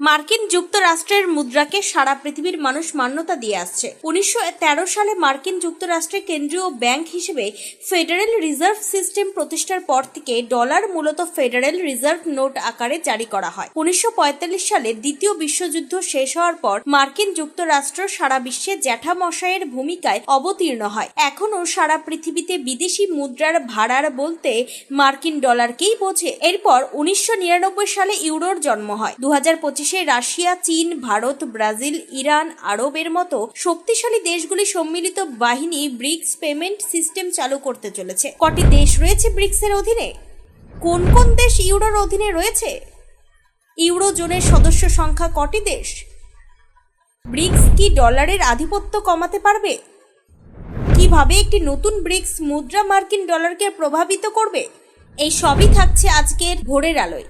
মার্কিন যুক্তরাষ্ট্রের মুদ্রাকে সারা পৃথিবীর মানুষ মান্যতা দিয়ে আসছে। উনিশশো তেরো সালে মার্কিন যুক্তরাষ্ট্রের কেন্দ্রীয় ব্যাংক হিসেবে ফেডারেল রিজার্ভ সিস্টেম প্রতিষ্ঠার পর থেকে ডলার মূলত ফেডারেল রিজার্ভ নোট আকারে জারি করা হয়। উনিশশো পঁয়তাল্লিশ সালে দ্বিতীয় বিশ্বযুদ্ধ শেষ হওয়ার পর মার্কিন যুক্তরাষ্ট্র সারা বিশ্বে জ্যাঠামশাইয়ের ভূমিকায় অবতীর্ণ হয়। এখনও সারা পৃথিবীতে বিদেশি মুদ্রার ভাড়ার বলতে মার্কিন ডলারকেই বোঝে। এরপর উনিশশো নিরানব্বই সালে ইউরোর জন্ম হয়। দু হাজার পঁচিশ পঁচিশে রাশিয়া, চীন, ভারত, ব্রাজিল, ইরান, আরবের মতো শক্তিশালী দেশগুলি সম্মিলিত বাহিনী ব্রিক্স পেমেন্ট সিস্টেম চালু করতে চলেছে। কটি দেশ রয়েছে ব্রিক্সের অধীনে? কোন কোন দেশ ইউরোর অধীনে রয়েছে? ইউরো জোনের সদস্য সংখ্যা কটি দেশ? ব্রিক্স কি ডলারের আধিপত্য কমাতে পারবে? কীভাবে একটি নতুন ব্রিক্স মুদ্রা মার্কিন ডলারকে প্রভাবিত করবে? এই সবই থাকছে আজকের ভোরের আলোয়।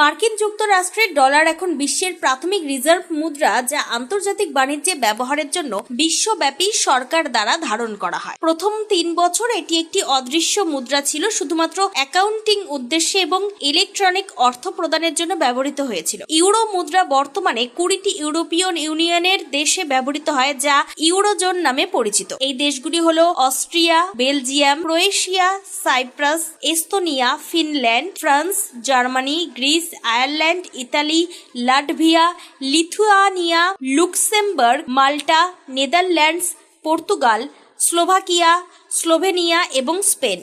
মার্কিন যুক্তরাষ্ট্রের ডলার এখন বিশ্বের প্রাথমিক রিজার্ভ মুদ্রা যা আন্তর্জাতিক বাণিজ্যে ব্যবহারের জন্য বিশ্বব্যাপী সরকার দ্বারা ধারণ করা হয়। প্রথম তিন বছর এটি একটি অদৃশ্য মুদ্রা ছিল, শুধুমাত্র অ্যাকাউন্টিং উদ্দেশ্যে এবং ইলেকট্রনিক অর্থ প্রদানের জন্য ব্যবহৃত হয়েছিল। ইউরো মুদ্রা বর্তমানে কুড়িটি ইউরোপীয় ইউনিয়নের দেশে ব্যবহৃত হয়, যা ইউরোজোন নামে পরিচিত। এই দেশগুলি হল Austria, Belgium, Croatia, Cyprus, Estonia, Finland, France, Germany, Greece Ireland, Italy, Latvia, Lithuania, Luxembourg, Malta, Netherlands, Portugal, Slovakia, Slovenia এবং স্পেন।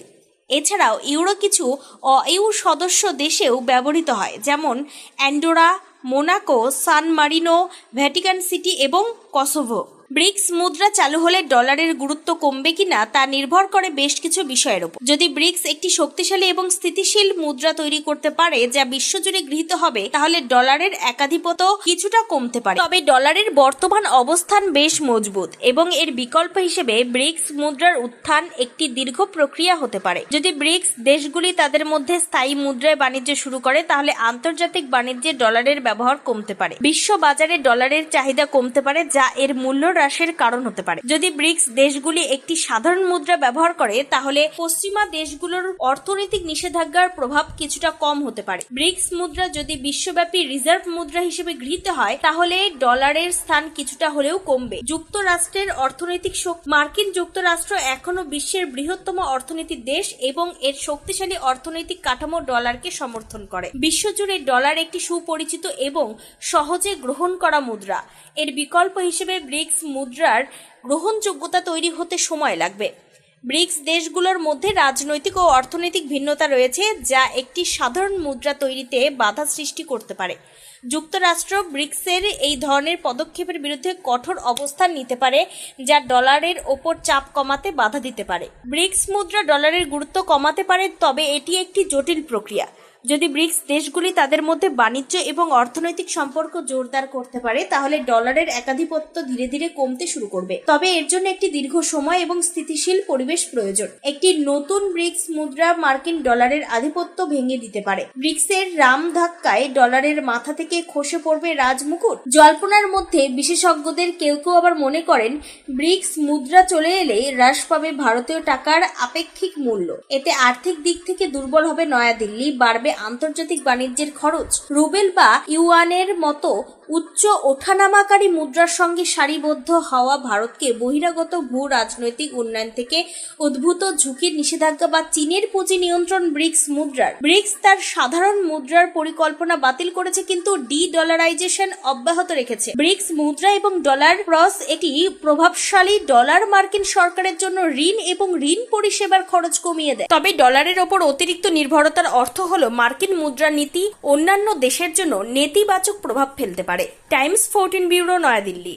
এছাড়াও ইউরো কিছু অ অইউ সদস্য দেশেও ব্যবহৃত হয়, যেমন Andorra, Monaco, San Marino, Vatican City এবং কসোভো। ব্রিক্স মুদ্রা চালু হলে ডলারের গুরুত্ব কমবে কিনা তা নির্ভর করে বেশ কিছু বিষয়ের উপর যদি ব্রিক্স একটি শক্তিশালী এবং স্থিতিশীল মুদ্রা তৈরি করতে পারে যা বিশ্বজুড়ে গৃহীত হবে, তাহলে ডলারের একাধিপত্য কিছুটা কমতে পারে। তবে ডলারের বর্তমান অবস্থান বেশ মজবুত এবং এর বিকল্প হিসেবে ব্রিক্স মুদ্রার উত্থান একটি দীর্ঘ প্রক্রিয়া হতে পারে। যদি ব্রিক্স দেশগুলি তাদের মধ্যে স্থায়ী মুদ্রায় বাণিজ্য শুরু করে, তাহলে আন্তর্জাতিক বাণিজ্যে ডলারের ব্যবহার কমতে পারে। বিশ্ব বাজারে ডলারের চাহিদা কমতে পারে, যা এর মূল্য হ্রাসের কারণ হতে পারে। যদি ব্রিক্স দেশগুলি একটি সাধারণ মুদ্রা ব্যবহার করে, তাহলে পশ্চিমা দেশগুলোর অর্থনৈতিক নিষেধাজ্ঞার প্রভাব কিছুটা কম হতে পারে। ব্রিক্স মুদ্রা যদি বিশ্বব্যাপী রিজার্ভ মুদ্রা হিসেবে গৃহীত হয়, তাহলে ডলারের স্থান কিছুটা হলেও কমবে। যুক্তরাষ্ট্রের অর্থনৈতিক শক্তি, মার্কিন যুক্তরাষ্ট্র এখনও বিশ্বের বৃহত্তম অর্থনীতির দেশ এবং এর শক্তিশালী অর্থনৈতিক কাঠামো ডলারকে সমর্থন করে। বিশ্বজুড়ে ডলার একটি সুপরিচিত এবং সহজে গ্রহণ করা মুদ্রা। এর বিকল্প হিসেবে ব্রিক্স মুদ্রার গ্রহণযোগ্যতা তৈরি হতে সময় লাগবে। ব্রিক্স দেশগুলোর মধ্যে রাজনৈতিক ও অর্থনৈতিক ভিন্নতা রয়েছে, যা একটি সাধারণ মুদ্রা তৈরিতে বাধা সৃষ্টি করতে পারে। যুক্তরাষ্ট্র ব্রিক্সের এই ধরনের পদক্ষেপের বিরুদ্ধে কঠোর অবস্থান নিতে পারে, যা ডলারের ওপর চাপ কমাতে বাধা দিতে পারে। ব্রিক্স মুদ্রা ডলারের গুরুত্ব কমাতে পারে, তবে এটি একটি জটিল প্রক্রিয়া। যদি ব্রিক্স দেশগুলি তাদের মধ্যে বাণিজ্য এবং অর্থনৈতিক সম্পর্ক জোরদার করতে পারে, তাহলে ডলারের একাধিপত্য ধীরে ধীরে কমতে শুরু করবে। তবে এর জন্য একটি দীর্ঘ সময় এবং স্থিতিশীল পরিবেশ প্রয়োজন। একটি নতুন ব্রিক্স মুদ্রা মার্কিন ডলারের আধিপত্য ভেঙে দিতে পারে। ব্রিক্সের রাম ধাক্কায় ডলারের মাথা থেকে খসে পড়বে রাজমুকুট। জল্পনার মধ্যে বিশেষজ্ঞদের কেউ কেউ আবার মনে করেন, ব্রিক্স মুদ্রা চলে এলে হ্রাস পাবে ভারতীয় টাকার আপেক্ষিক মূল্য। এতে আর্থিক দিক থেকে দুর্বল হবে নয়াদিল্লি, বাড়বে আন্তর্জাতিক বাণিজ্যের খরচ রুবেল বা ইউয়ানের মতো উচ্চ ওঠানামাকারী মুদ্রার সঙ্গে সারিবদ্ধ হওয়া ভারতকে বহিরাগত ভূ রাজনৈতিক উন্নয়ন থেকে উদ্ভূত ঝুঁকির নিষেধাজ্ঞা বা চীনের পুঁজি নিয়ন্ত্রণ ব্রিক্স মুদ্রার। ব্রিক্স তার সাধারণ মুদ্রার পরিকল্পনা বাতিল করেছে কিন্তু ডি ডলারাইজেশন অব্যাহত রেখেছে। ব্রিক্স মুদ্রা এবং ডলার ক্রস এটি প্রভাবশালী ডলার মার্কিন সরকারের জন্য ঋণ এবং ঋণ পরিষেবার খরচ কমিয়ে দেয়। তবে ডলারের ওপর অতিরিক্ত নির্ভরতার অর্থ হলো মার্কিন মুদ্রানীতি অন্যান্য দেশের জন্য নেতিবাচক প্রভাব ফেলতে পারে। Times fourteen bureau Naya Dilli.